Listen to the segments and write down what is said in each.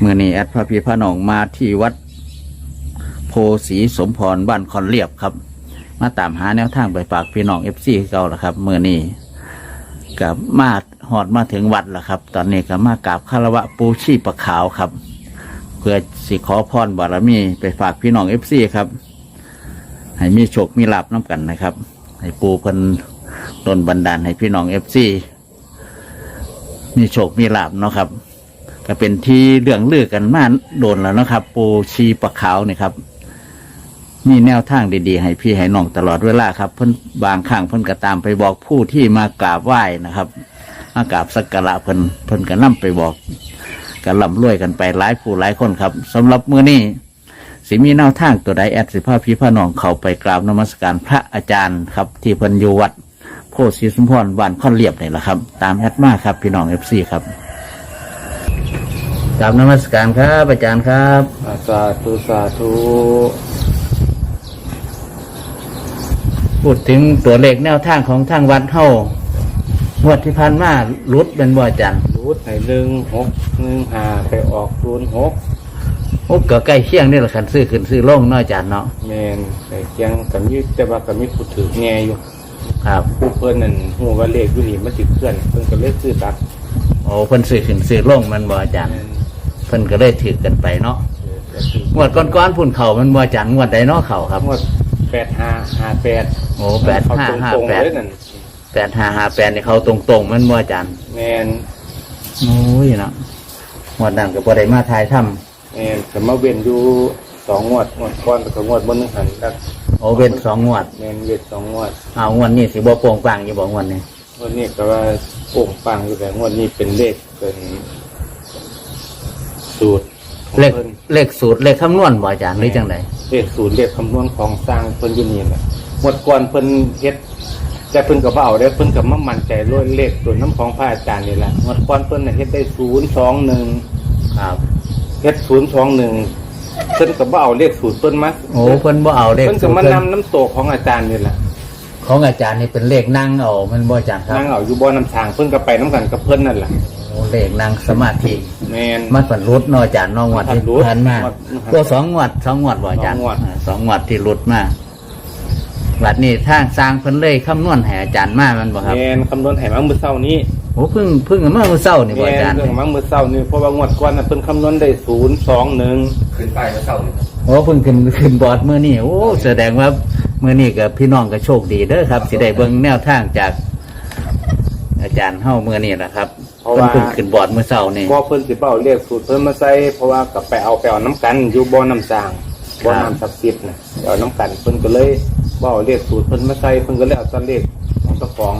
เมื่อนี้แอดพระพีพระหนองมาที่วัด โพสีสมพรบ้านคอนเรียบครับ มาตามหาแนวทางไปฝากพี่น้องเอฟซีเก่าละครับเมื่อนี้กับมาหอดมาถึงวัดล้วครับ ตอนนี้ก็มากราบคารวะปูชีปะขาวครับ เพื่อสิขอพรบารมีไปฝากพี่น้องเอฟซีครับ ให้มีโชคมีลาบน้ำกันนะครับ ให้ปูเพิ่นดนบันดาลให้พี่น้องเอฟซีมีโชคมีลาบเนาะครับ ก็เป็นที่เรื่องลือกันมาโดนแล้วนะครับ ปูชีปะขาวนี่ครับมีแนวทางดีๆ ให้พี่ให้น้องตลอดเวลาครับเพิ่นบางครั้งเพิ่นก็ตามไปบอกผู้ที่มากราบไหว้นะครับมากราบสักการะเพิ่นเพิ่นก็นํไปบอกกันลำรวยกันไปหลายผู้หลายคนครับสำหรับมื้อนี้สิมีแนวทางตัวใดแอดสิพาพี่พ่อน้องเขาไปกราบนมัสการพระอาจารย์ครับ ที่เพิ่นอยู่วัดโพธิศรีสมพรบ้านค่อนเรียบนี่แหละครับ ตามแอดมาครับพี่น้องเอฟซีครับ กราบนมัสการครับอาจารย์ครับสาธุสาธุพูดถึงตัวเลขแนวทางของทางวัดเฮางวดที่ผ่านมารุดเป็นบ่อาจารย์รูดให้หนึ่งหกหนึ่งห้าไปออกศูนย์หกโอ้ก็ใกล้เคียงนี่แหละคันซื้อขึ้นซื้อลงเนาะอาจารย์เนาะแมนไอ้ยังกับมีแต่ว่ากับมีผู้ถือแง่อยู่ ครับ ผู้เพิ่นนั่นหัวว่าเลขอยู่นี่มันติดเพื่อนเพิ่นก็เลขซื้อตัดโอ้เพิ่นซื้อขึ้นซื้อลงแมันบ่อาจารย์แม่น เพิ่นก็ได้ถือกันไปเนาะเออก็คืองวดก้อนๆพุ่นเข่ามันบ่อาจารย์งวดใดเนาะเข่าครับ งวดแปดห้าห้าแปดโอ้แปดห้าห้าตรงๆแปดเลยนั่นแปดห้าห้าแปดนี่เขาตรงๆ มันบ่อาจารย์แมนโอ้ยเนาะงวดนั้นก็บ่ได้มาทายถ้แมนแต่มาเว้นอยู่สองงวดงวดก้อนแล้วก็งวดบนหนึงหันแล้วำโอ้เว้นสองงวดแมนเว้นสองงวดเอางวดนี้สิบ่โปร่งปังอยู่บ่งวดนี้งวดนี้ก็ว่าโป่งปังอยู่แต่งวดนี้เป็นเลขเป็น สูตรของเลขพิ่น เลขสูตรเลขคำนวณบ่อาจารย์หรือจังไดเลขศูนย์เลขคำนวณของสร้างเพิ่นอยูนี่แหละหมดก่อนเพิ่นเฮ็ดแต่เพิ่นก็บ่เอาได้เพิ่นก็มามั่นใจร้อยเลขตัวน้ำของพระอาจารย์นี่แหละหมดก่อนเพิ่นน่ะเฮ็ดได้ศูนย์สองหนึ่งครับ เฮ็ดศูนย์สองหนึ่งเพิ่นก็บ่เอาเลขศูนย์เพิ่นมาโอ้เพิ่นบ่เอาเลขเพิ่นสูก็ตรมาเพิ่นนำน้ำโตของอาจารย์นี่แหละ ของอาจารย์นี่เป็นเลขนั่งเอามันบ่อาจารย์ครับนั่งเอาอยู่บ่อน้ำทางเพิ่นก็ไปน้ำกันกับเพิ่นนั่นแหละโอ้เลขนั่งสมาธิแม่นมันฝันรุดเนาะอาจารย์เนาะงวดที่มันฝันรุดผ่านมามันตัวสองงวดสองงวดบ่อาจารย์สองงวดาสองงวดที่รุดมาบัดนี้ทางสร้างเพิ่นเลยคำนวณให้อาจารย์มามันบ่ครับแม่นคำนวณให้มามื้อเช้านี้โอ้เพิ่งเพิ่งเอามาเมื่อเช้านี่บ่แม่อาจารนย์เรื่องมามื้อเช้านี้เพราะว่างวดก่อนน่ะเพิ่นคำนวณได้ศูนย์สองหนึ่งขึ้นไปเมื่อเช้านี่ครับโอ้เพิ่งขึ้นขึ้นบอร์ดมื้อนี้โอ้แสดงว่า มื้อนี้กับพี่น้องก็โชคดีเด้อครับสิได้เบิ่งแนวทางจาก อาจารย์เฮามื้อนี้แหละครับเพราะเพิ่นว่า เพิ่งขึ้นบอร์ดมื้อเช้านี่พอเพิ่นสิเป้าเรียกสูตรเพิ่นมาใส่เพราะว่ากับไปเอาไปเอาน้ำกันอยู่บ่อน้ำสร้างบ่อน้ำศักดิ์สิทธิ์น่ะไปเอาน้ำกันเพิ่นก็เลยเป้าเรียกสูตรเพิ่นมาใส่เพิ่นก็เลยเอาแตะเลขของเจ้าของ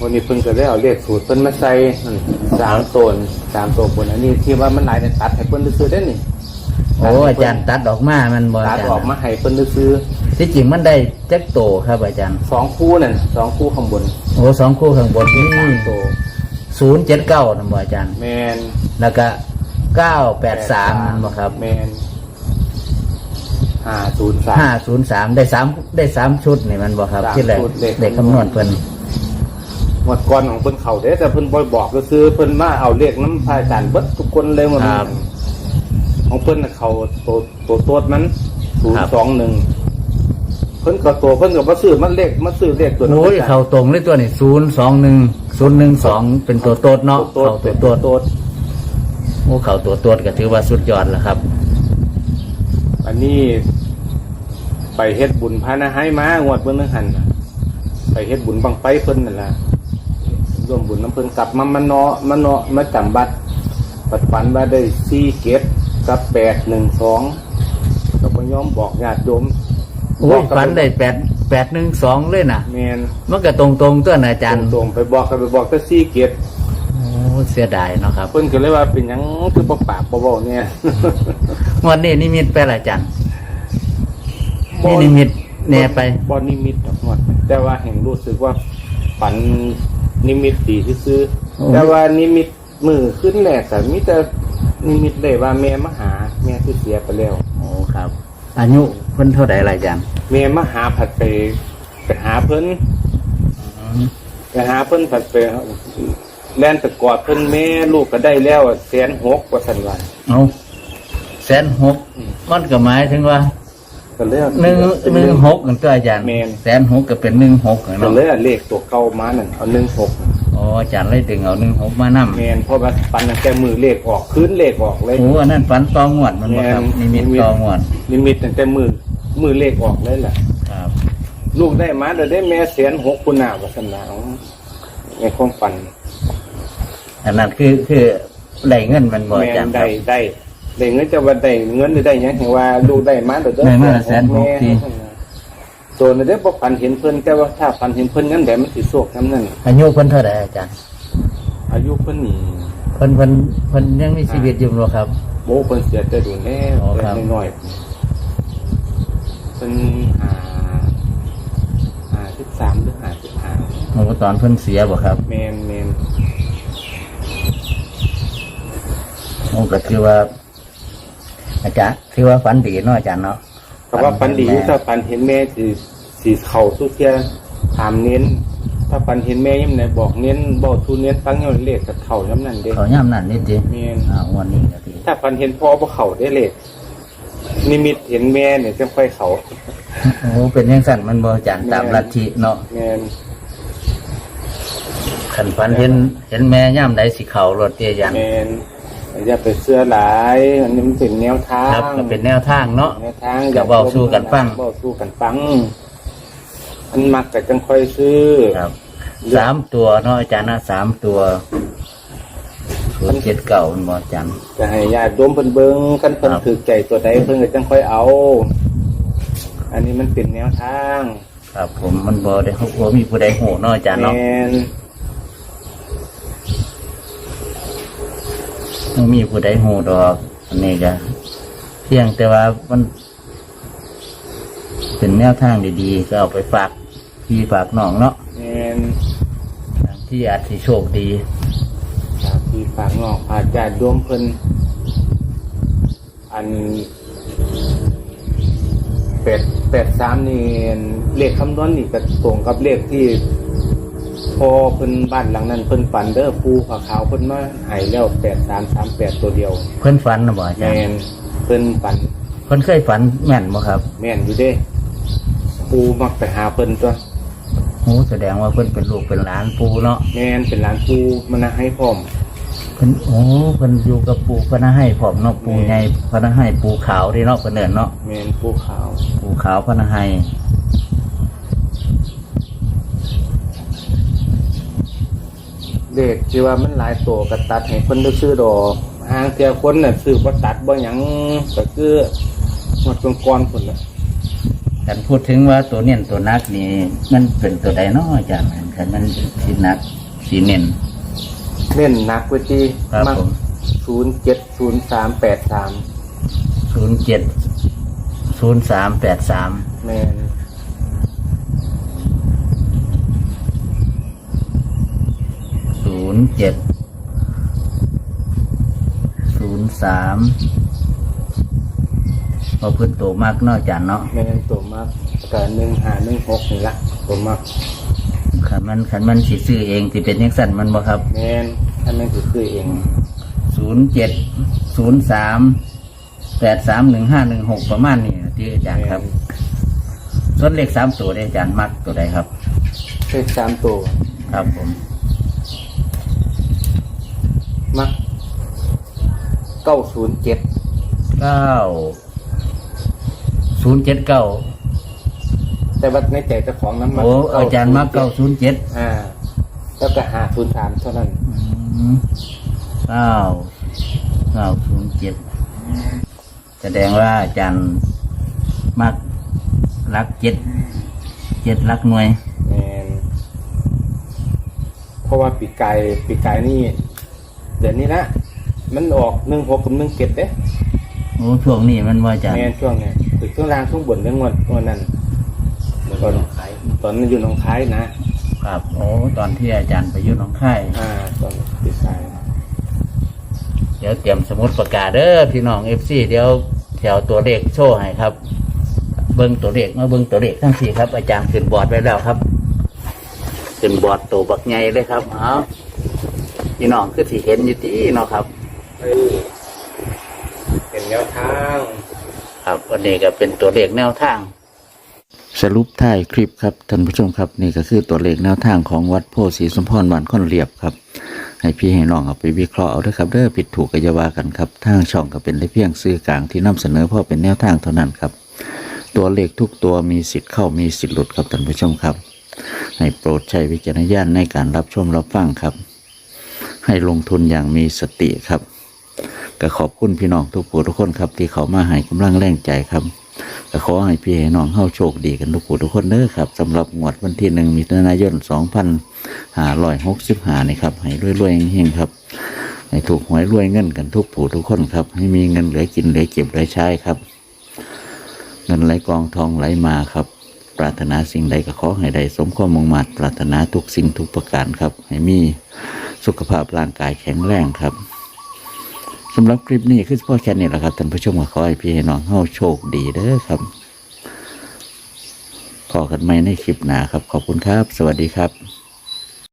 วันนี้เพิ่นก็เลยเอาเลขสูตรเพิ่นมาใส่นั่นสามตนสามตัวบนอันนี้ที่ว่ามันหลายเนี่ยตัดให้เพิ่นซื้อได้นี่ โอ้อาจารย์ตัดออกมามันบ่ตัอาดจารออกย์มาให้เพิ่นซื้อที่จริงมันได้จักโตครับอาจารย์สองคู่นั่นสองคู่ข้างบนโอ้สองคู่ข้างบนนี่สามตัว079นำบ่อาจารย์แมนแล้วก็983นั่นบ่ครับแมนห้าศูนย์สามห้าศูนย์สามได้สามได้สามชุดนี่มันบอกครับสามที่แรกชุดเลขเด็กคำนวณเพิ่นหมดก่อนของเพิ่นเขาเด้แต่เพิ่นบ่บอกก็คือเพิ่นมาเอาเลขน้ำพายจารย์เบิดทุกคนเลยหมดเลย ของเพิ่นน่ะเขาตัวตัวโตดมันศูนย์สองหนึ่งเพิ่นก็ตัวเพิ่นก็มาซื้อมันเลขมาซื้อเลขตัวนั้นโอ้ยเขาตรงเลยตัวนี่ศูนย์สองหนึ่งศูนย์หนึ่งสองเป็นตัวโตดเนาะตัวเขาโตตัวดโตตัวดโตดโอ้เขาตัวโตดก็ถือว่าสุดยอดแล้วครับ อันนี้ไปเฮ็ดบุญพานะให้มางวดเบิ่งนึงหันน่ะไปเฮ็ดบุญบังไฟเพิ่นนั่นล่ะร่วมบุญน้ำเพิ่นกลับมามาเนาะมาเนาะมาจำบัตรปัดฝันว่าได้สี่เก็บ กับแปดหนึ่งสองก็บ่ยอมบอกญาติโยมโอ้ยฝันได้แปดแปดหนึ่งสองเลยนะแมนมันก็ตรงตรงๆตัวนะอาจารย์ตรงๆไปบอกกันไปบอกแต่สี่เก็บโอ้เสียดายเนาะครับเพิ่นก็เลยว่าเป็นหยังคือบ่ปากบ่เว้าเนี่ย งวันนี้นิมิตไปละอาจารย์นี่นิมิตแน่ไป บ่นิมิตดอกหมดแต่ว่าเห็นรู้สึกว่าฝันนิมิตดีซื่อโอ้ๆแต่ว่านิมิตมือขึ้นแรกก็มีแต่ นิมิตได้ว่าแม่มาหาแม่ที่เสียไปแล้วโอ้ครับ อายุเพิ่นเท่าไหร่ละอาจารย์แม่มาหาผัดไปไปหาเพิ่นไปหาเพิ่นผัดไปแล่นไปกอดเพิ่นแม่ลูกก็ได้แล้วแสนหกว่าสันวันเอาแสนหกมันก็หมายถึงว่าก็เลยหนึ่งหนึ่งหกกันตัวอาจารย์แม่นแสนหกก็เป็นหนึ่งหกกันก็เนาะเลยเอาเลขตัวเก่ามานั่นเอาหนึ่งหก อ๋ออาจารย์เลยดึงเอาหนึ่งหกมานํแมนเพราะว่าปันตั้งแต่มือเลขออกคืนเลขออกเลย โอ้อันนั้นฝันตองวดมันบ่ครับแม่นินมิตตองวดนิมิตตั้งแต่มือมือเลขออกเลยแหละครับ ลูกได้มาเดี๋ยวได้แม่แสนหกคุณนาวัสนาเอาในความฝันอันนั้นคือคือได้เงินมันบ่แม่อาจารย์คได้รับได้ได้เงินจะว่าได้เงินหรือได้หยังเห็นว่าลูกได้มาเดี๋ยวได้มาละแสนหกที ตัวนั้นได้บอกฝันเห็นเพิ่นแต่ว่าถ้าฝันเห็นเพิ่นงั้นแบบมันสิโศกน้ำนั่นอายุเพิ่นเท่าไหร่อาจารย์อายุเพิ่นนี่เพิ่นเพิ่นเพิ่นยังมีชีวิตอยู่บ่ครับโบเพิ่นเสียแต่ดูแน่อ๋อเพิ่ครับนน้อยๆเพิ่นหาหาสิบสามหรือหาสิบห้าโอ้ตอนเพิ่นเสียบ่ครับแมนแมนโอ้ก็คือว่าอาจารย์ถือว่าฝันดีเนาะอาจารย์เนาะ คำว่าปันดีถ้าปันเห็นแม่สีสีเข่าสุเทียถามเน้น ถ้าปันเห็นแม่ยังไหนบอกเน้นบอกทูเน้นตั้งยอดเลขกับเข่าย้ำนั่นเด้เขาย่ำนั่นนิดเดียวแมนอ่าวันนี้ก็ดีถ้าปันเห็นพ่อบ่เข่าได้เลขนิมิตเห็นแม่เนี่ยจะค่อยเข่าโอ้เป็นยังสั่นมันบ่อาจารย์ตามลัทธิเนาะแมนขันฝันเห็นเห็นแม่ย่ำใดสิเข่ารถเตี้ยยันแมน อย่าไปเสื้อหลายอันนี้มันเป็นแนวทางครับก็เป็นแนวทางเนาะ แนวทางอย่าเว้าสู้กันฟัง เว้าสู้กันฟังอันมักกับจังค่อยซื้อ ครับสามตัวเนาะอาจารย์นะสามตัวศูนย์เจ็ดเก่ามันบ่อาจารย์จะให้ญาติโยมเพิ่นเบิ่งกันเพิ่นครับถือใจตัวใดเพิ่นก็จังค่อยเอา อันนี้มันเป็นแนวทางครับ ผมมันบ่ได้เขาบ่มีผู้ใดโหเนาะอาจารย์เนาะ แม่น ไม่มีผู้ใดโหดอกอันนี้ก็เพียงแต่ว่ามันเป็นแนวทางดีๆ ก็เอาไปฝากพี่ฝากน้องเนาะแม่นที่อาจสิโชคดีฝากพี่ฝากน้องฝากญาติโยมเพิ่นอันเป็ดเป็ดสามนี่เลขคำนวณนี่ก็ตรงกับเลขที่ พอเพิ่นบ้านหลังนั้นเพิ่นฝันเด้อปูขาวขาวๆเพิ่นมาให้แล้วแปดสามสามแปดตัวเดียว เพิ่นฝันนะบ่อาจาแม่รย์นเพิ่นฝันเพิ่นเคยฝันแม่นบ่ครับแม่นอยู่เด้ปูมักไปหาเพิ่นตัวโอ้แสดงว่าเพิ่นเป็นลูกเป็นหลานปูเนาะแม่นเป็นหลานปูมันนะให้พร้อม เพิ่นโอ้เพิ่นอยู่กับปูเพิ่นน่ะให้พร้อมเนาะปูใหญ่เพิ่นน่ะให้ปูขาวที่เนาะเพิ่นเอิ้นเนาะแม่นปูขาวปูขาวเพิ่นน่ะให้ เด็กที่ว่ามันหลายตัวก็ตัดให้คนได้ซื้อดอกหางเทียคนน่ะซื้อบ่ตัดบ่หยังก็คือหมดเป็นก้อนพุ่นน่ะกันพูดถึงว่าตัวเน้นตัวนักนี่มันเป็นตัวใดเนาะอาจารย์คันมันสินักสิเน้นเน้นหนักไว้ที่ครับมักผมศูนย์เจ็ดศูนย์สามแปดสามศูนย์เจ็ดศูนย์สามแปดสามแม่น ศูน ย์เจ็ดศูนย์สามพอพื้นตัวมากเนาะอาจารย์เนาะแม่นตัวมากก็หนึ่งหาหนึ่งหกนี่ละตัวมากขันมันขันมันสิซื้อเองที่เป็นยังสั่นมันบ่ครับแม่นถ้าแม่นสิซื้อเองศูนย์เจ็ดศูนย์สามแปดสามหนึ่งห้าหนึ่งหกประมาณนี้ที่อาจารย์ครับส่วนเลขสามตัวได้อาจารย์มักตัวใดครับเลขสามตัวครับผมมัก เก้าศูนย์เจ็ดเก้าศูนย์เจ็ดเก้าแต่ว่าในใจเจ้าของนั้นมักโอ้อาจารย์มักเก้าศูนย์เจ็ดอ่า แล้วก็หาศูนย์สามเท่านั้นเก้าเก้าศูนย์เจ็ดแสดงว่าอาจารย์มักรักเจ็ดเจ็ดรักหน่วยแมนเพราะว่าปีกายปีกายนี่ เดี๋ยวนี้ละ มันออกหนึ่งหกกับหนึ่งเจ็ดเด้โอ้ช่วงนี้มันว่าอาจารย์แมนช่วงไงคือช่วงล่างช่วงบนเรื่องวันวันนั้นตอนตอนนั้นอยู่หนองคายนะครับโอ้ตอนที่อาจารย์ไปอยุ่หนองค่ายอ่าตอนปีกายเดี๋ยวเตรียมสมุดประกาศเด้อพี่น้องเอฟซีเดี๋ยวแถวตัวเลขโชว์ให้ครับ เบิ้งตัวเลขมาเบิ้งตัวเลขทั้งสี่ครับ อาจารย์ขึ้นบอร์ดไว้แล้วครับขึ้นบอร์ดตัวบักใหญ่เลยครับเอาพี่น้องคือที่เห็นอยู่ที่เนาะครับ เออเป็นแนวทางครับวันนี้ก็เป็นตัวเลขแนวทาง สรุปท้ายคลิปครับท่านผู้ชมครับนี่ก็คือตัวเลขแนวทางของวัดโพธิ์ศรีสมพรบ้านค่อนเรียบครับ ให้พี่ให้น้องเอาไปวิเคราะห์เอาเด้อครับเด้อผิดถูกก็อย่าว่ากันครับทางช่องก็เป็นได้เพียงสื่อกลางที่นำเสนอเพราะเป็นแนวทางเท่านั้นครับ ตัวเลขทุกตัวมีสิทธิ์เข้ามีสิทธิ์หลุดครับท่านผู้ชมครับ ให้โปรดใช้วิจารณญาณในการรับชมรับฟังครับ ให้ลงทุนอย่างมีสติครับ ก็ขอบคุณพี่น้องทุกผู้ทุกคนครับที่เขามาให้กำลังแรงใจครับก็ขอให้พี่ให้น้องเข้าโชคดีกันทุกผู้ทุกคนเด้อครับสำหรับงวดวันที่หนึ่งมิถุนายนสองพันห้าร้อยหกสิบห้านี่ครับให้รวยๆเฮงๆครับให้ถูกหวยรวยเงินกันทุกผู้ทุกคนครับ ให้มีเงินเหลือกินเหลือเก็บเหลือใช้ครับ เงินไหลกองทองไหลมาครับ ปรารถนาสิ่งใดก็ขอให้ได้สมความมุ่งมั่นปรารถนาทุกสิ่งทุกประการครับ ให้มีสุขภาพร่างกายแข็งแรงครับ สำหรับคลิปนี้คือพ่อแค่นี้แหละครับท่านผู้ชมขอให้พี่น้องเฮาโชคดีเด้อครับพอกันไหมในคลิปหนาครับ ขอบคุณครับ สวัสดีครับ